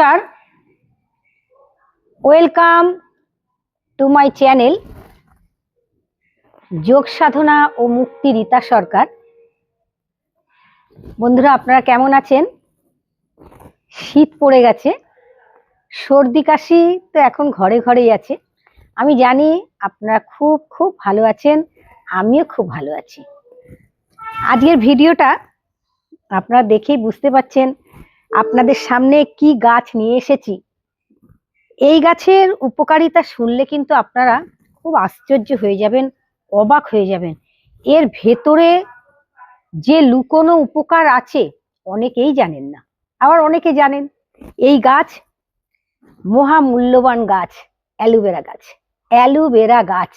নমস্কার। Welcome to my channel যোগ সাধনা ও মুক্তি রীতা সরকার। বন্ধুরা, আপনারা কেমন আছেন? শীত পড়ে গেছে, সর্দি কাশি তো এখন ঘরে ঘরেই আছে। আমি জানি আপনারা খুব খুব ভালো আছেন, আমিও খুব ভালো আছি। আজকের ভিডিওটা আপনারা দেখেই বুঝতে পাচ্ছেন আপনাদের সামনে কি গাছ নিয়ে এসেছি? এই গাছের উপকারিতা শুনলে কিন্তু আপনারা খুব আশ্চর্য হয়ে যাবেন, অবাক হয়ে যাবেন। এর ভেতরে যে লুকোনো উপকার আছে, অনেকেই জানেন না। আবার অনেকে জানেন, এই গাছ মহামূল্যবান গাছ, অ্যালোভেরা গাছ অ্যালোভেরা গাছ।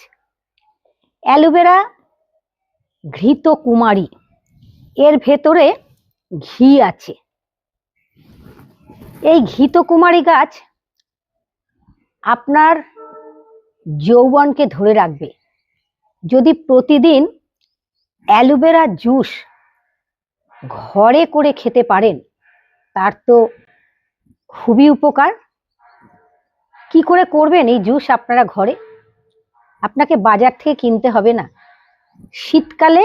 অ্যালোভেরা ঘৃত কুমারী এর ভেতরে ঘি আছে। এই ঘৃত কুমারী গাছ আপনার যৌবনকে ধরে রাখবে। যদি প্রতিদিন অ্যালোভেরা জুস ঘরে করে খেতে পারেন, তার তো খুবই উপকার। কি করে করবেন এই জুস আপনারা ঘরে? আপনাকে বাজার থেকে কিনতে হবে না। শীতকালে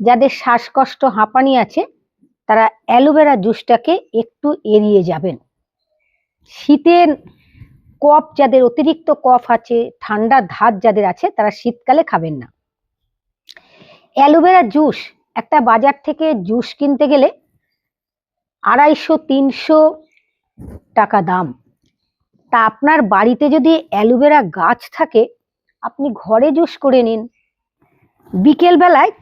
যাদের শ্বাসকষ্ট, হাঁপানি আছে তারা অ্যালোভেরা জুসটাকে একটু এড়িয়ে যাবেন। শীতের কফ যাদের অতিরিক্ত কফ আছে, ঠান্ডা ধাত যাদের আছে, তারা শীতকালে খাবেন না। অ্যালোভেরা জুস, একটা বাজার থেকে জুস কিনতে গেলে আড়াইশো, তিনশো টাকা দাম। তা আপনার বাড়িতে যদি অ্যালোভেরা গাছ থাকে, আপনি ঘরে জুস করে নিন। বিকেল বেলায়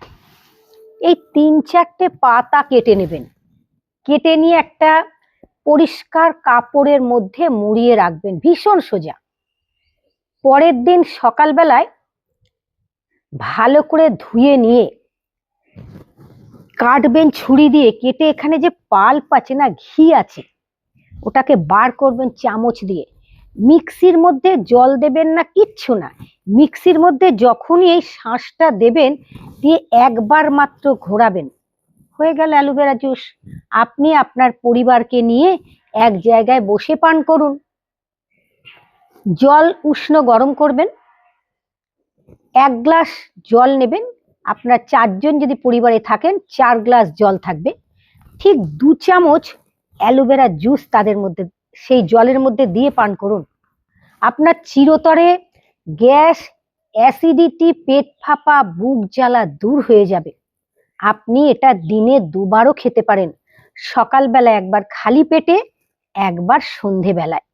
এই তিন চারটে পাতা কেটে নেবেন। কেটে নিয়ে একটা পরিষ্কার কাপড়ের মধ্যে মুড়িয়ে রাখবেন, ভীষণ সোজা। পরের দিন সকালবেলায় ভালো করে ধুয়ে নিয়ে কাটবেন ছুরি দিয়ে, কেটে এখানে যে পাল্প আছে না, ঘি আছে, ওটাকে বার করবেন চামচ দিয়ে। মিক্সির মধ্যে জল দেবেন না, কিচ্ছু না। মিক্সির মধ্যে যখনই এই শাঁসটা দেবেন, দিয়ে একবার মাত্র ঘোরাবেন। হয়ে গেল অ্যালোভেরা জুস। আপনি আপনার পরিবারকে নিয়ে এক জায়গায় বসে পান করুন। জল উষ্ণ গরম করবেন। এক গ্লাস জল নেবেন। আপনার চারজন যদি পরিবারে থাকেন, চার গ্লাস জল থাকবে। ঠিক দু চামচ অ্যালোভেরা জুস তাদের মধ্যে সেই জলের মধ্যে দিয়ে পান করুন। আপনার চিরতরে গ্যাস, অ্যাসিডিটি, পেট ফাঁপা, বুক জ্বালা দূর হয়ে যাবে। আপনি এটা দিনে দুবারও খেতে পারেন। সকালবেলা একবার খালি পেটে, একবার সন্ধেবেলায়।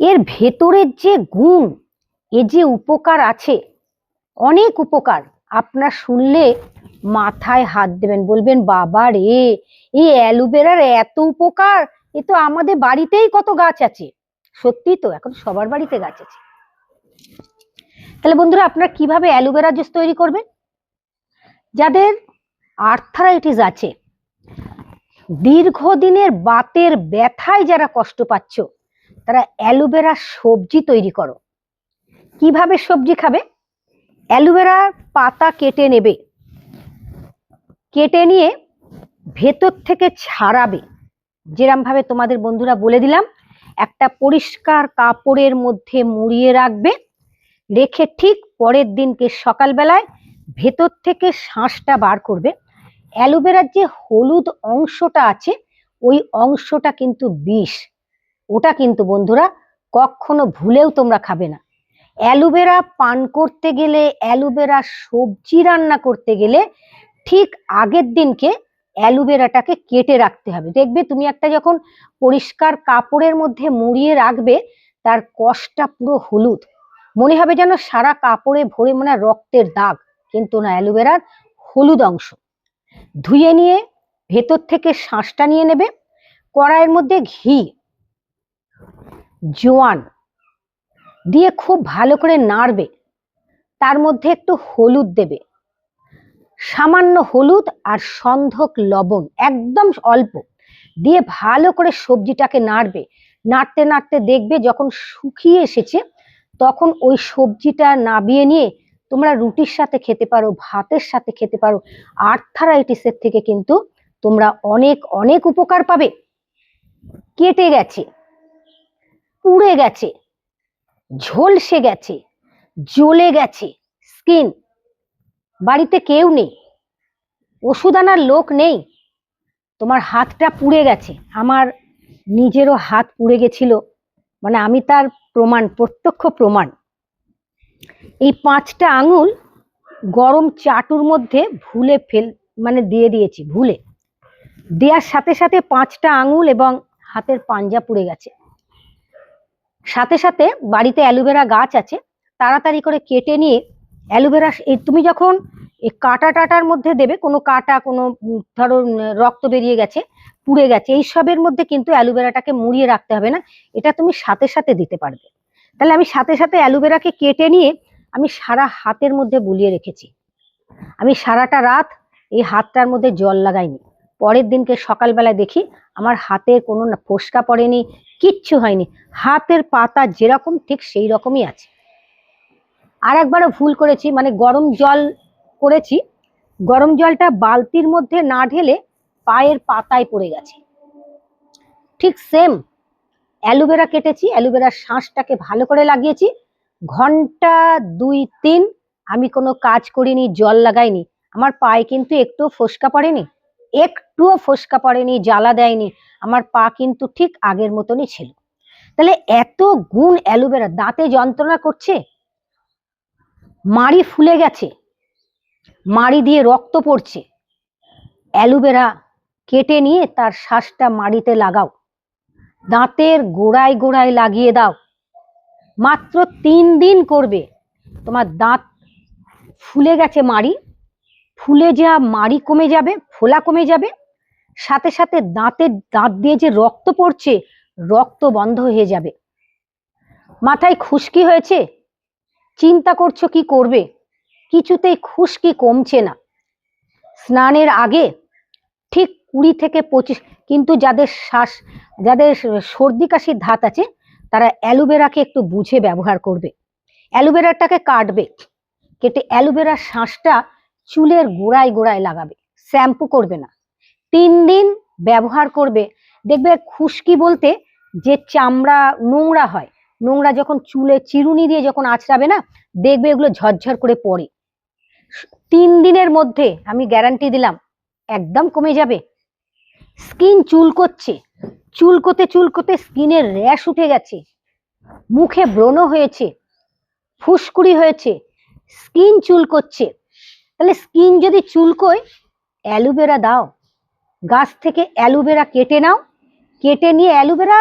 এর ভেতরের যে গুণ, এ যে উপকার আছে, অনেক উপকার। আপনার শুনলে মাথায় হাত দেবেন, বলবেন, বাবা রে, এই অ্যালোভেরার এত উপকার এ তো আমাদের বাড়িতেই কত গাছ আছে। সত্যি তো, এখন সবার বাড়িতে গাছ আছে। তাহলে বন্ধুরা, আপনারা কীভাবে অ্যালোভেরা জুস তৈরি করবেন? যাদের আর্থারাইটিস আছে, দীর্ঘদিনের বাতের ব্যথায় যারা কষ্ট পাচ্ছ, তারা অ্যালোভেরা সবজি তৈরি করো। কীভাবে সবজি খাবে? অ্যালোভেরার পাতা কেটে নেবে। কেটে নিয়ে ভেতর থেকে ছাড়াবে। যেরম ভাবে তোমাদের বন্ধুরা বলে দিলাম, একটা পরিষ্কার কাপড়ের মধ্যে মুড়িয়ে রাখবে, রেখে ঠিক পরের দিনকে সকালবেলায় ভেতর থেকে শাঁসটা বার করবে। অ্যালোভেরার যে হলুদ অংশটা আছে, ওই অংশটা কিন্তু বিষ। ওটা কিন্তু বন্ধুরা কখনো ভুলেও তোমরা খাবে না। অ্যালোভেরা পান করতে গেলে, অ্যালোভেরা সবজি রান্না করতে গেলে ঠিক আগের দিনকে অ্যালোভেরাটাকে কেটে রাখতে হবে। দেখবে তুমি একটা যখন পরিষ্কার কাপড়ের মধ্যে মুড়িয়ে রাখবে, তার কষটা পুরো হলুদ। মনে হবে যেন সারা কাপড়ে ভরে মনে রক্তের দাগ, কিন্তু না অ্যালোভেরার হলুদ অংশ। ধুয়ে নিয়ে ভেতর থেকে শাঁসটা নিয়ে নেবে। কড়াইয়ের মধ্যে ঘি, জোয়ান দিয়ে খুব ভালো করে নাড়বে। তার মধ্যে একটু হলুদ দেবে। সামান্য হলুদ আর সন্ধক লবণ একদম অল্প। দিয়ে ভালো করে সবজিটাকে নাড়বে। নাড়তে নাড়তে দেখবে যখন শুকিয়ে এসেছে, তখন ওই সবজিটা নাবিয়ে নিয়ে তোমরা রুটির সাথে খেতে পারো, ভাতের সাথে খেতে পারো। আর্থারাইটিসের থেকে কিন্তু তোমরা অনেক অনেক উপকার পাবে। কেটে গেছে, পুড়ে গেছে, ঝলসে গেছে, জ্বলে গেছে, স্কিন বাড়িতে কেউ নেই। ওষুধ আনার লোক নেই। তোমার হাতটা পুড়ে গেছে। আমার নিজেরও হাত পুড়ে গেছিল। মানে আমি তার প্রমাণ, প্রত্যক্ষ প্রমাণ। এই পাঁচটা আঙুল গরম চাটুর মধ্যে ভুলে ফেল মানে দিয়ে দিয়েছি, ভুলে। দেওয়ার সাথে সাথে পাঁচটা আঙুল এবং হাতের পাঞ্জা পুড়ে গেছে। সাথে সাথে বাড়িতে অ্যালোভেরা গাছ আছে। তাড়াতাড়ি করে কেটে নিয়ে অ্যালোভেরা তুমি যখন এই কাটা টাটার মধ্যে দেবে, কোনো কাটা, কোনো ধরো রক্ত বেরিয়ে গেছে, পুড়ে গেছে, এই সবের মধ্যে কিন্তু অ্যালোভেরাটাকে মুড়িয়ে রাখতে হবে না, এটা তুমি সাথে সাথে দিতে পারবে। তাহলে আমি সাথে সাথে অ্যালোভেরাকে কেটে নিয়ে আমি সারা হাতের মধ্যে বুলিয়ে রেখেছি। আমি সারাটা রাত এই হাতটার মধ্যে জল লাগাইনি। পরের দিনকে সকালবেলায় দেখি আমার হাতে কোনো ফোসকা পড়েনি, কিচ্ছু হয়নি। হাতের পাতা যেরকম, ঠিক সেই রকমই আছে। আর একবারও ভুল করেছি মানে গরম জল করেছি। গরম জলটা বালতির মধ্যে না ঢেলে পায়ের পাতায় পড়ে গেছে। ঠিক সেম অ্যালোভেরা কেটেছি, অ্যালোভেরার শাঁসটাকে ভালো করে লাগিয়েছি। ঘণ্টা দুই তিন আমি কোনো কাজ করিনি, জল লাগাইনি। আমার পায়ে কিন্তু একটুও ফোসকা পড়েনি, একটুও ফোসকা পড়েনি, জ্বালা দেয়নি। আমার পা কিন্তু ঠিক আগের মতনই ছিল। তাহলে এত গুণ অ্যালোভেরা, দাঁতে যন্ত্রণা করছে? মাড়ি ফুলে গেছে। মাড়ি দিয়ে রক্ত পড়ছে। অ্যালোভেরা কেটে নিয়ে তার শ্বাসটা মাড়িতে লাগাও। দাঁতের গোড়ায় গোড়ায় লাগিয়ে দাও। মাত্র তিন দিন করবে। তোমার দাঁত ফুলে গেছে মাড়ি। ফুলে যা মাড়ি কমে যাবে, ফোলা কমে যাবে। সাথে সাথে দাঁতের দাঁত দিয়ে যে রক্ত পড়ছে, রক্ত বন্ধ হয়ে যাবে। মাথায় খুশকি হয়েছে? চিন্তা করছ কি করবে? কিছুতেই খুশকি কমছে না। স্নানের আগে ঠিক কুড়ি থেকে পঁচিশ কিন্তু যাদের শ্বাস, যাদের সর্দি কাশির ধাত আছে, তারা অ্যালোভেরাকে একটু বুঝে ব্যবহার করবে। অ্যালোভেরাটাকে কাটবে। কেটে অ্যালোভেরার শাঁসটা চুলের গোড়ায় গোড়ায় লাগাবে। শ্যাম্পু করবে না। তিন দিন ব্যবহার করবে। দেখবে খুশকি বলতে যে চামড়া নোংরা হয় নোংরা যখন চুলে চিরুনি দিয়ে যখন আঁচড়াবে না, দেখবে এগুলো ঝরঝর করে পড়ে। তিন দিনের মধ্যে আমি গ্যারান্টি দিলাম, একদম কমে যাবে। স্কিন চুলকোচ্ছে, চুলকোতে চুলকোতে স্কিনের র্যাশ উঠে গেছে। মুখে ব্রণ হয়েছে, ফুসকুড়ি হয়েছে স্কিন চুলকোচ্ছে। তাহলে স্কিন যদি চুলকোয় অ্যালোভেরা দাও। গাছ থেকে অ্যালোভেরা কেটে নাও, কেটে নিয়ে অ্যালোভেরা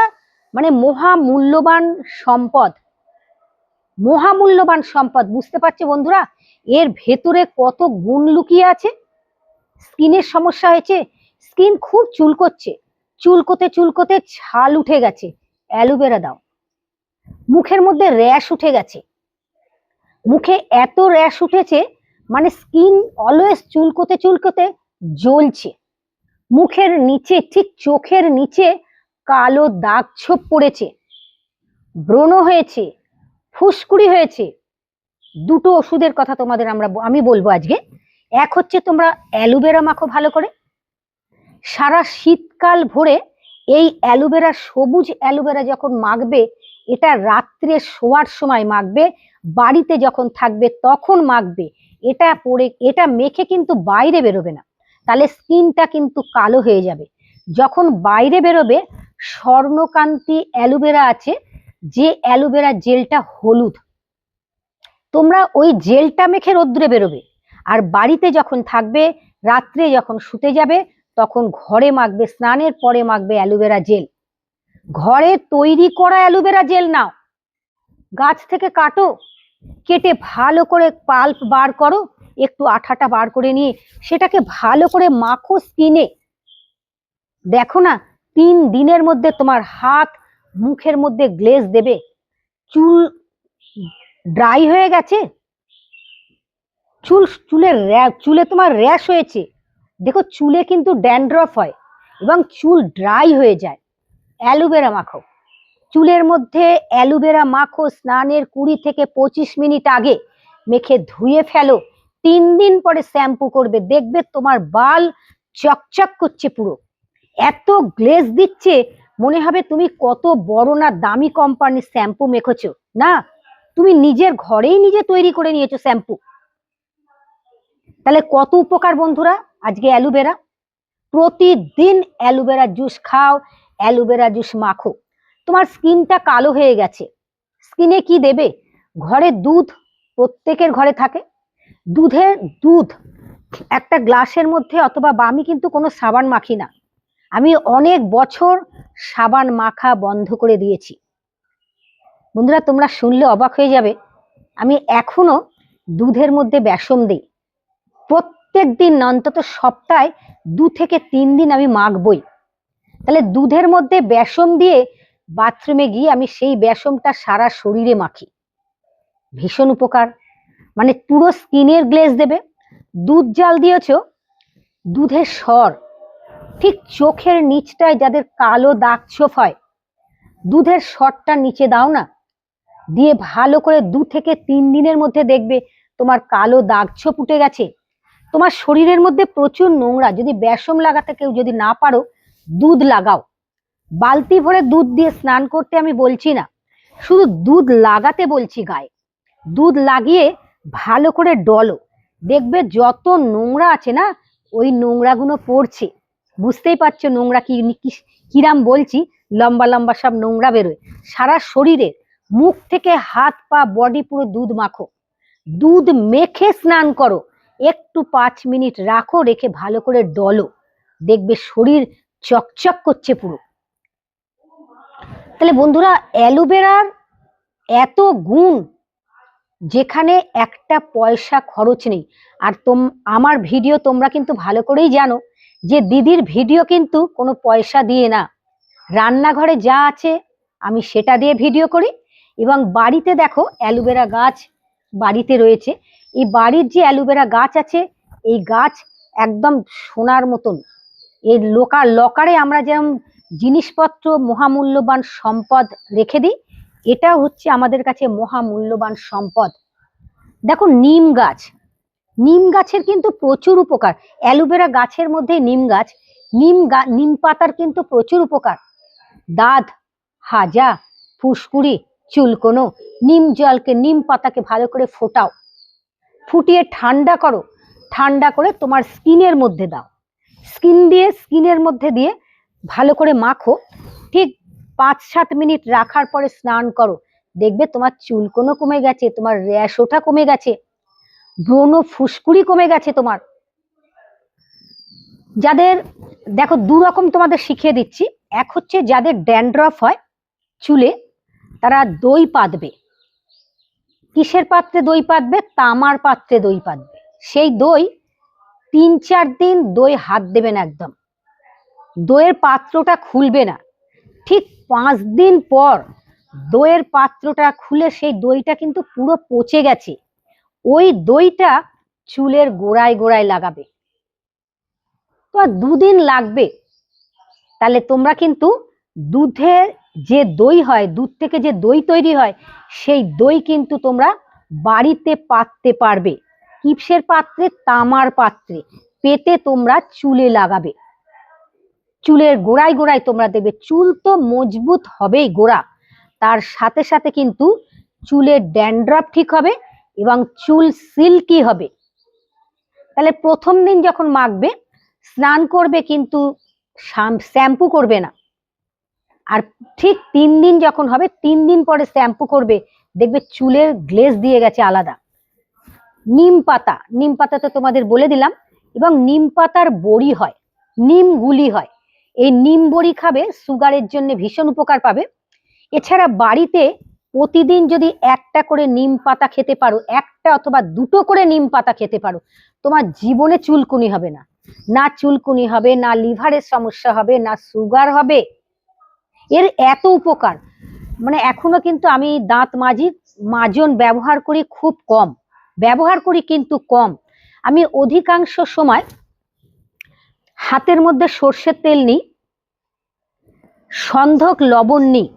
মানে মহা মূল্যবান সম্পদ। মহামূল্যবান সম্পদ, বুঝতে পারছ বন্ধুরা? এর ভেতরে কত গুণ লুকিয়ে আছে? স্কিনের সমস্যা হয়েছে। স্কিন খুব চুলকোচ্ছে। চুলকোতে চুলকোতে ছাল উঠে গেছে। অ্যালোভেরা দাও। মুখের মধ্যে র্যাশ উঠে গেছে। মুখে এত র্যাশ উঠেছে মানে স্কিন অলওয়েজ চুলকোতে চুলকোতে জ্বলছে। মুখের নিচে, ঠিক চোখের নিচে কালো দাগ ছোপ পড়েছে। ব্রণ হয়েছে, ফুসকুড়ি হয়েছে। দুটো ওষুধের কথা তোমাদের আমরা আমি বলব আজকে। এক হচ্ছে তোমরা অ্যালোভেরা মাখো ভালো করে। সারা শীতকাল ভরে এই অ্যালোভেরা, সবুজ অ্যালোভেরা যখন মাখবে, এটা রাত্রে শোয়ার সময় মাখবে, বাড়িতে যখন থাকবে তখন মাখবে। এটা পরে, এটা মেখে কিন্তু বাইরে বেরোবে না। তাহলে স্কিনটা কিন্তু কালো হয়ে যাবে। যখন বাইরে বেরোবে, স্বর্ণকান্তি অ্যালোভেরা আছে, যে অ্যালোভেরা জেলটা হলুদ। তোমরা ওই জেলটা মেখে রোদ্রে বেরোবে। আর বাড়িতে যখন থাকবে, রাত্রে যখন শুতে যাবে, তখন ঘরে মাখবে, স্নানের পরে মাখবে অ্যালোভেরা জেল। ঘরে তৈরি করা অ্যালোভেরা জেল নাও। গাছ থেকে কাটো, কেটে ভালো করে পাল্প বার করো, একটু আঠাটা বার করে নিয়ে, সেটাকে ভালো করে মাখো স্কিনে দেখো না, তিন দিনের মধ্যে তোমার হাত মুখের মধ্যে গ্লেজ দেবে। চুল ড্রাই হয়ে গেছে? চুল, চুলের চুলে তোমার র্যাশ হয়েছে। দেখো, চুলে কিন্তু ড্যান্ড্রফ হয় এবং চুল ড্রাই হয়ে যায়। অ্যালোভেরা মাখো চুলের মধ্যে অ্যালোভেরা মাখো স্নানের কুড়ি থেকে পঁচিশ মিনিট আগে। মেখে ধুয়ে ফেলো। তিন দিন পরে শ্যাম্পু করবে। দেখবে তোমার বাল চকচক করছে পুরো। এত গ্লেজ দিচ্ছে, মনে হবে তুমি কত বড় না দামি কোম্পানির শ্যাম্পু মেখেছো, না? তুমি নিজের ঘরেই নিজে তৈরি করে নিয়েছো শ্যাম্পু তাহলে কত উপকার বন্ধুরা আজকে অ্যালোভেরা? প্রতিদিন অ্যালোভেরা জুস খাও, অ্যালোভেরা জুস মাখো। তোমার স্কিনটা কালো হয়ে গেছে। স্কিনে কি দেবে? ঘরে দুধ, প্রত্যেকের ঘরে থাকে। দুধের, দুধ, একটা গ্লাসের মধ্যে অথবা আমি কিন্তু কোনো সাবান মাখি না। আমি অনেক বছর সাবান মাখা বন্ধ করে দিয়েছি। বন্ধুরা, তোমরা শুনলে অবাক হয়ে যাবে, আমি এখনও দুধের মধ্যে বেসম দিই। প্রত্যেক দিন অন্তত সপ্তাহে দু থেকে তিন দিন আমি মাখবই। তাহলে দুধের মধ্যে বেসম দিয়ে বাথরুমে গিয়ে আমি সেই বেসমটা সারা শরীরে মাখি। ভীষণ উপকার। মানে পুরো স্কিনের গ্লেজ দেবে। দুধ জাল দিয়েছ, দুধের স্বর ঠিক চোখের নিচটায় যাদের কালো দাগ ছোপ হয়, দুধের স্বরটা নিচে দাও না। দিয়ে ভালো করে দু থেকে তিন দিনের মধ্যে দেখবে তোমার কালো দাগ ছোপ উঠে গেছে। তোমার শরীরের মধ্যে প্রচুর নোংরা, যদি বেসম লাগাতে কেউ যদি না পারো, দুধ লাগাও। বালতি ভরে দুধ দিয়ে স্নান করতে আমি বলছি না, শুধু দুধ লাগাতে বলছি গায়ে। দুধ লাগিয়ে ভালো করে ডলো। দেখবে যত নোংরা আছে না, ওই নোংরাগুলো পড়ছে। বুঝতেই পারছ নোংরা কি কিরাম বলছি? লম্বা লম্বা সব নোংরা বেরোয়। সারা শরীরে মুখ থেকে হাত, পা বডি পুরো দুধ মাখো। দুধ মেখে স্নান করো। একটু পাঁচ মিনিট রাখো, রেখে ভালো করে ডলো। দেখবে শরীর চকচক করছে পুরো। তাহলে বন্ধুরা, অ্যালোভেরার এত গুণ যেখানে একটা পয়সা খরচ নেই। আর তোম আমার ভিডিও তোমরা কিন্তু ভালো করেই জানো। যে দিদির ভিডিও কিন্তু কোনো পয়সা দিয়ে না। রান্নাঘরে যা আছে, আমি সেটা দিয়ে ভিডিও করি এবং বাড়িতে দেখো অ্যালোভেরা গাছ বাড়িতে রয়েছে। এই বাড়ির যে অ্যালোভেরা গাছ আছে, এই গাছ একদম সোনার মতন। এই লোকার লকারে আমরা যেরকম জিনিসপত্র মহামূল্যবান সম্পদ রেখে দিই, এটা হচ্ছে আমাদের কাছে মহামূল্যবান সম্পদ। দেখো নিম গাছ নিম গাছের কিন্তু প্রচুর উপকার। অ্যালোভেরা গাছের মধ্যে নিম গাছ, নিম নিম পাতার কিন্তু প্রচুর উপকার। দাঁত, হাজা, ফুসকুড়ি, চুলকোনো, নিম জলকে, নিম পাতাকে ভালো করে ফোটাও। ফুটিয়ে ঠান্ডা করো। ঠান্ডা করে তোমার স্কিনের মধ্যে দাও। স্কিন দিয়ে, স্কিনের মধ্যে দিয়ে ভালো করে মাখো। ঠিক পাঁচ সাত মিনিট রাখার পরে স্নান করো। দেখবে তোমার চুলকোনো কমে গেছে, তোমার র্যাশ ওঠা কমে গেছে। ব্রণ ফুসকুড়ি কমে গেছে তোমার। যাদের, দেখো, দু রকম তোমাদের শিখিয়ে দিচ্ছি। এক হচ্ছে যাদের ড্যান্ড্রফ হয় চুলে, তারা দই পাতবে। কিসের পাত্রে দই পাতবে? তামার পাত্রে দই পাতবে। সেই দই তিন চার দিন দই হাত দেবেন একদম। দইয়ের পাত্রটা খুলবে না। ঠিক পাঁচ দিন পর দইয়ের পাত্রটা খুলে সেই দইটা কিন্তু পুরো পচে গেছে। ওই দইটা চুলের গোড়ায় গোড়ায় লাগাবে। তো দুদিন লাগবে। তাহলে তোমরা কিন্তু দুধের যে দই হয়, দুধ থেকে যে দই তৈরি হয়, সেই দই কিন্তু তোমরা বাড়িতে পাততে পারবে। কিপসের পাত্রে, তামার পাত্রে, পেতে তোমরা চুলে লাগাবে। চুলের গোড়ায় গোড়ায় তোমরা দেবে। চুল তো মজবুত হবেই গোড়া। তার সাথে সাথে কিন্তু চুলের ড্যান্ড্রফ ঠিক হবে এবং চুল সিল্কি হবে। তাহলে প্রথম দিন যখন মাখবে, স্নান করবে কিন্তু শ্যাম্পু করবে না। আর ঠিক তিন দিন যখন হবে, তিন দিন পরে শ্যাম্পু করবে, দেখবে চুলের গ্লেজ দিয়ে গেছে আলাদা। নিম পাতা নিম পাতা তো তোমাদের বলে দিলাম, এবং নিম পাতার বড়ি হয়, নিম গুলি হয়। এই নিম বড়ি খাবে, সুগারের জন্য ভীষণ উপকার পাবে। এছাড়া বাড়িতে প্রতিদিন যদি একটা করে নিম পাতা খেতে পারো, একটা অথবা দুটো করে নিম পাতা খেতে পারো, তোমার জীবনে চুলকুনি হবে না। না চুলকুনি হবে, না লিভারের সমস্যা হবে, না সুগার হবে। এর এত উপকার। মানে এখনও কিন্তু আমি দাঁত মাজি, মাজন ব্যবহার করি খুব কম। ব্যবহার করি কিন্তু কম। আমি অধিকাংশ সময় হাতের মধ্যে সর্ষের তেল নিই, সন্ধক লবণ নিই।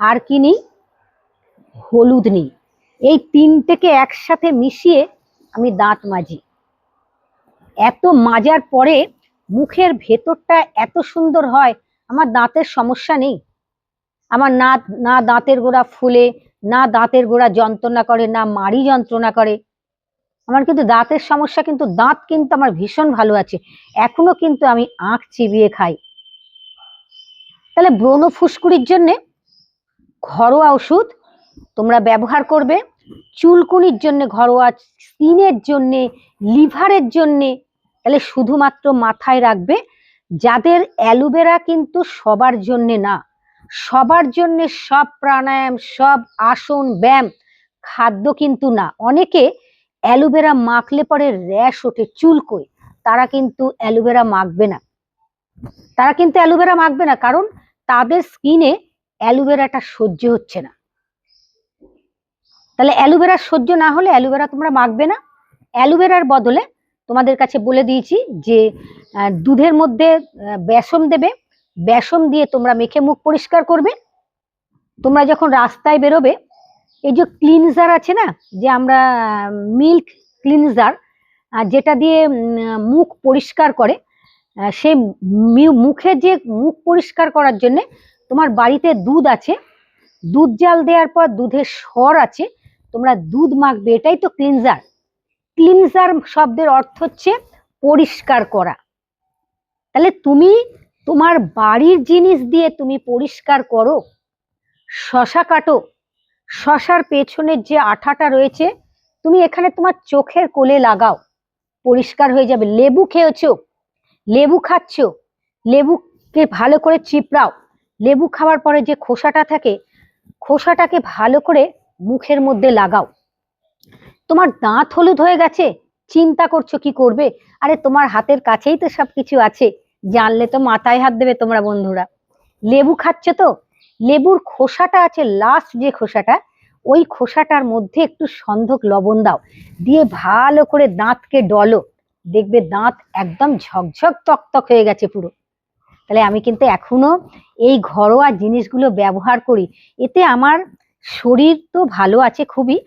আর কি নিই? হলুদ নিই। এই তিনটেকে একসাথে মিশিয়ে আমি দাঁত মাজি। এত মাজার পরে মুখের ভেতরটা এত সুন্দর হয়, আমার দাঁতের সমস্যা নেই। আমার না না দাঁতের গোড়া ফুলে, না দাঁতের গোড়া যন্ত্রণা করে, না মাড়ি যন্ত্রণা করে। আমার কিন্তু দাঁতের সমস্যা, কিন্তু দাঁত কিন্তু আমার ভীষণ ভালো আছে। এখনও কিন্তু আমি আখ চিবিয়ে খাই। তাহলে ব্রণ ফুসকুড়ির জন্যে ঘরোয়া ওষুধ, তোমরা ব্যবহার করবে। চুলকুনির জন্য ঘরোয়া, স্কিনের জন্যে, লিভারের জন্যে। তাহলে শুধুমাত্র মাথায় রাখবে, যাদের অ্যালোভেরা কিন্তু সবার জন্যে না। সবার জন্যে সব প্রাণায়াম, সব আসন, ব্যায়াম, খাদ্য কিন্তু না। অনেকে অ্যালোভেরা মাখলে পরে র্যাশ ওঠে, চুলকোয়। তারা কিন্তু অ্যালোভেরা মাখবে না। তারা কিন্তু অ্যালোভেরা মাখবে না, কারণ তাদের স্কিনে অ্যালোভেরাটা সহ্য হচ্ছে না। তাহলে অ্যালোভেরা সহ্য না হলে অ্যালোভেরা তোমরা মাখবে না। অ্যালোভেরার বদলে তোমাদের কাছে বলে দিয়েছি যে দুধের মধ্যে বেসম দেবে। বেসম দিয়ে তোমরা মেখে মুখ পরিষ্কার করবে। তোমরা যখন রাস্তায় বেরোবে, এই যে ক্লিনজার আছে না, যে আমরা মিল্ক ক্লিনজার যেটা দিয়ে মুখ পরিষ্কার করে সেই মুখে যে মুখ পরিষ্কার করার জন্য তোমার বাড়িতে দুধ আছে। দুধ জাল দেওয়ার পর দুধের স্বর আছে। তোমরা দুধ মাখবে, এটাই তো ক্লিনজার ক্লিনজার শব্দের অর্থ হচ্ছে পরিষ্কার করা। তাহলে তুমি তোমার বাড়ির জিনিস দিয়ে তুমি পরিষ্কার করো। শশা কাটো। শশার পেছনের যে আঠাটা রয়েছে, তুমি এখানে তোমার চোখের কোলে লাগাও। পরিষ্কার হয়ে যাবে। লেবু খেয়েছো, লেবু খাচ্ছ, লেবুকে ভালো করে চিপড়াও। লেবু খাওয়ার পরে যে খোসাটা থাকে, খোসাটাকে ভালো করে মুখের মধ্যে লাগাও। তোমার দাঁত হলুদ হয়ে গেছে, চিন্তা করছ কি করবে? আরে তোমার হাতের কাছেই তো সবকিছু আছে, জানলে তো মাথায় হাত দেবে তোমরা বন্ধুরা। লেবু খাচ্ছ তো? লেবুর খোসাটা আছে লাস্ট যে খোসাটা, ওই খোসাটার মধ্যে একটু সন্ধক লবণ দাও। দিয়ে ভালো করে দাঁতকে ডলো। দেখবে দাঁত একদম ঝকঝক তকতক হয়ে গেছে পুরো। তাহলে আমি কিন্তু এখনও এই ঘরোয়া জিনিসগুলো ব্যবহার করি। এতে আমার শরীর তো ভালো আছে খুবই।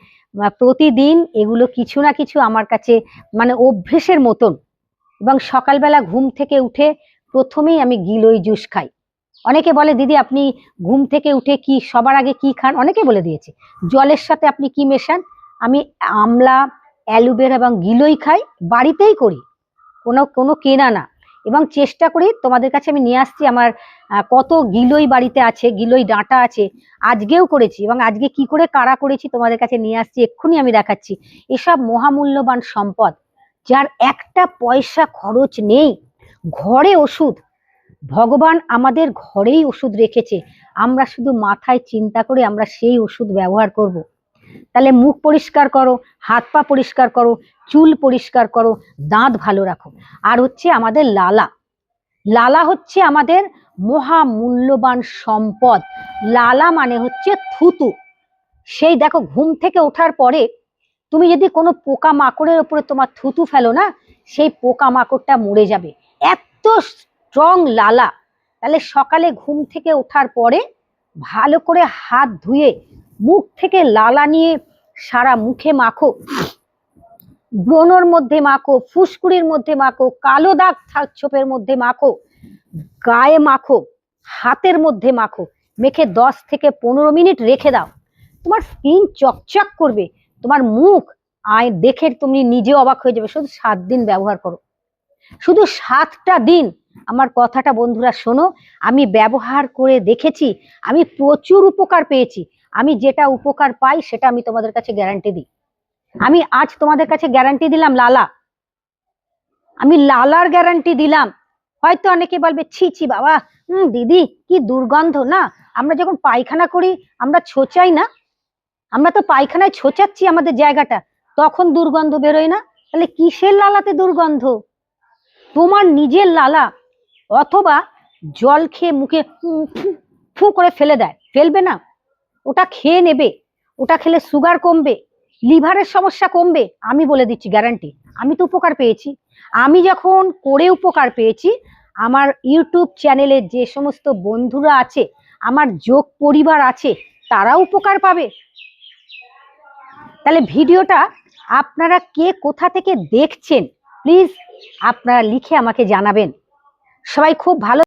প্রতিদিন এগুলো কিছু না কিছু আমার কাছে মানে অভ্যেসের মতন। এবং সকালবেলা ঘুম থেকে উঠে প্রথমেই আমি গিলোই জুস খাই। অনেকে বলে, দিদি, আপনি ঘুম থেকে উঠে কি সবার আগে কি খান? অনেকে বলে দিয়েছে, জলের সাথে আপনি কি মেশান? আমি আমলা, অ্যালোভেরা এবং গিলোই খাই, বাড়িতেই করি। কোনো কোনো কেনা না। এবং চেষ্টা করি তোমাদের কাছে আমি নিয়ে আসছি আমার কত গিলোই বাড়িতে আছে, গিলোই ডাঁটা আছে, আজকেও করেছি এবং আজকে কি করে কারা করেছি তোমাদের কাছে নিয়ে আসছি, এক্ষুনি আমি দেখাচ্ছি এসব মহামূল্যবান সম্পদ যার একটা পয়সা খরচ নেই, ঘরে ওষুধ ভগবান আমাদের ঘরেই ওষুধ রেখেছে, আমরা শুধু মাথায় চিন্তা করে আমরা সেই ওষুধ ব্যবহার করব। তাহলে মুখ পরিষ্কার করো, হাত পা পরিষ্কার করো, চুল পরিষ্কার করো, দাঁত ভালো রাখো। আর হচ্ছে আমাদের লালা। লালা হচ্ছে আমাদের মহামূল্যবান সম্পদ। লালা মানে হচ্ছে থুতু। সেই দেখো, ঘুম থেকে ওঠার পরে তুমি যদি কোনো পোকা মাকড়ের উপরে তোমার থুতু ফেলো না, সেই পোকা মাকড়টা মরে যাবে। এত স্ট্রং লালা। তাহলে সকালে ঘুম থেকে ওঠার পরে ভালো করে হাত ধুয়ে মুখ থেকে লালা নিয়ে সারা মুখে মাখো, ব্রণর মধ্যে মাখো, ফুসকুড়ির মধ্যে মাখো, কালো দাগ ছোপের মধ্যে মাখো, গায়ে মাখো, হাতের মধ্যে মাখো, মেখে দশ থেকে পনেরো মিনিট রেখে দাও। তোমার স্কিন চকচক করবে, তোমার মুখ আয় দেখে তুমি নিজে অবাক হয়ে যাবে, শুধু সাত দিন ব্যবহার করো। শুধু সাতটা দিন, আমার কথাটা বন্ধুরা শোনো, আমি ব্যবহার করে দেখেছি, আমি প্রচুর উপকার পেয়েছি। আমি যেটা উপকার পাই সেটা আমি তোমাদের কাছে গ্যারান্টি দিই। আমি আজ তোমাদের কাছে গ্যারান্টি দিলাম লালা। আমি লালার গ্যারান্টি দিলাম। হয়তো অনেকে বলবে, ছি ছি, বাবা, হুম, দিদি, কি দুর্গন্ধ, না? আমরা যখন পায়খানা করি, আমরা ছোচাই না? আমরা তো পায়খানায় ছোচাচ্ছি আমাদের জায়গাটা। তখন দুর্গন্ধ বেরোয় না? তাহলে কিসের লালাতে দুর্গন্ধ? তোমার নিজের লালা অথবা জল খেয়ে মুখে ফু করে ফেলে দেয়। ফেলবে না? ওটা খেয়ে নেবে, ওটা খেলে সুগার কমবে লিভারের সমস্যা কমবে, আমি বলে দিচ্ছি গ্যারান্টি আমি তো উপকার পেয়েছি। আমি যখন করে উপকার পেয়েছি, আমার ইউটিউব চ্যানেলে যে সমস্ত বন্ধুরা আছে, আমার যোগ পরিবার আছে তারা উপকার পাবে। তাহলে ভিডিওটা আপনারা কে কোথা থেকে দেখছেন প্লিজ আপনারা লিখে আমাকে জানাবেন। সবাই খুব ভালো